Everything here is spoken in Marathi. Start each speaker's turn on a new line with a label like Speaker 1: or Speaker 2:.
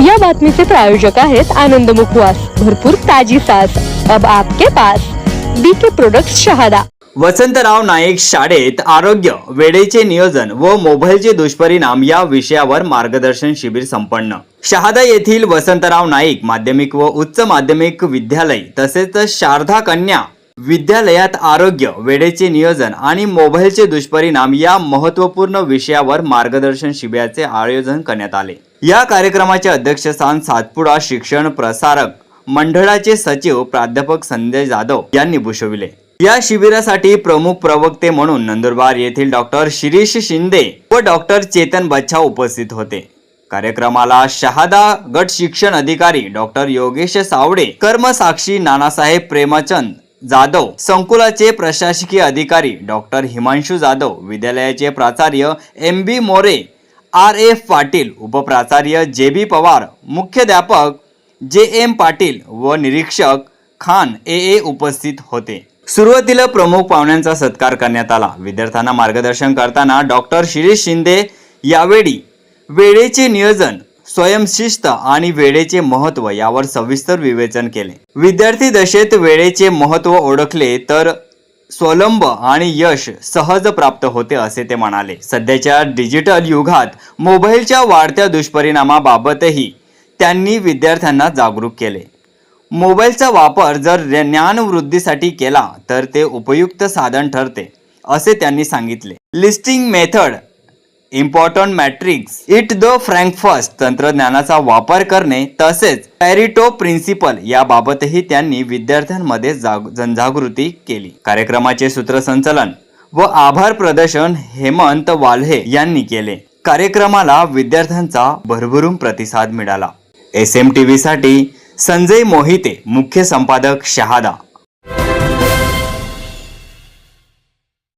Speaker 1: या बातमीचे प्रायोजक आहेत आनंद मुखवास. भरपूर ताजी सास अब आपके pass. B K product Shahada.
Speaker 2: Vasantrao Naik शाळेत आरोग्य वेळेचे नियोजन व मोबाईलचे दुष्परिणाम या विषयावर मार्गदर्शन शिबिर संपन्न. शहादा येथील वसंतराव नाईक माध्यमिक व उच्च माध्यमिक विद्यालय तसेच शारदा कन्या विद्यालयात आरोग्य वेळेचे नियोजन आणि मोबाईलचे दुष्परिणाम या महत्त्वपूर्ण विषयावर मार्गदर्शन शिबिराचे आयोजन करण्यात आले. या कार्यक्रमाचे अध्यक्षस्थान सातपुडा शिक्षण प्रसारक मंडळाचे सचिव प्राध्यापक संजय जाधव यांनी भूषविले. या शिबिरासाठी प्रमुख प्रवक्ते म्हणून नंदुरबार येथील डॉक्टर शिरीष शिंदे व डॉक्टर चेतन बच्छा उपस्थित होते. कार्यक्रमाला शहादा गट शिक्षण अधिकारी डॉक्टर योगेश सावडे कर्मसाक्षी नानासाहेब प्रेमचंद जाधव संकुलाचे प्रशासकीय अधिकारी डॉक्टर हिमांशू जाधव विद्यालयाचे प्राचार्य M B More R F Patil उपप्राचार्य J B Pawar मुख्याध्यापक जे एम पाटील व निरीक्षक खान ए ए उपस्थित होते. सुरुवातीला प्रमुख पाहुण्यांचा सत्कार करण्यात आला. विद्यार्थ्यांना मार्गदर्शन करताना डॉक्टर शिरीष शिंदे यावेळी वेळेचे नियोजन स्वयंशिस्त आणि वेळेचे महत्त्व यावर सविस्तर विवेचन केले. विद्यार्थी दशेत वेळेचे महत्त्व ओळखले तर स्वलंब आणि यश सहज प्राप्त होते असे ते म्हणाले. सध्याच्या डिजिटल युगात मोबाईलच्या वाढत्या दुष्परिणामाबाबतही त्यांनी विद्यार्थ्यांना जागरूक केले. मोबाईलचा वापर जर ज्ञानवृद्धीसाठी केला तर ते उपयुक्त साधन ठरते असे त्यांनी सांगितले. Listing method important matrix it the फ्रँकफर्स्ट तंत्रज्ञानाचा वापर करणे तसेच पॅरिटो प्रिन्सिपल याबाबतही त्यांनी विद्यार्थ्यांमध्ये जाग जनजागृती केली. कार्यक्रमाचे सूत्रसंचलन व आभार प्रदर्शन हेमंत वाल्हे यांनी केले. कार्यक्रमाला विद्यार्थ्यांचा भरभरून प्रतिसाद मिळाला. एस एम टी व्हीसाठी संजय मोहिते मुख्य संपादक शहादा.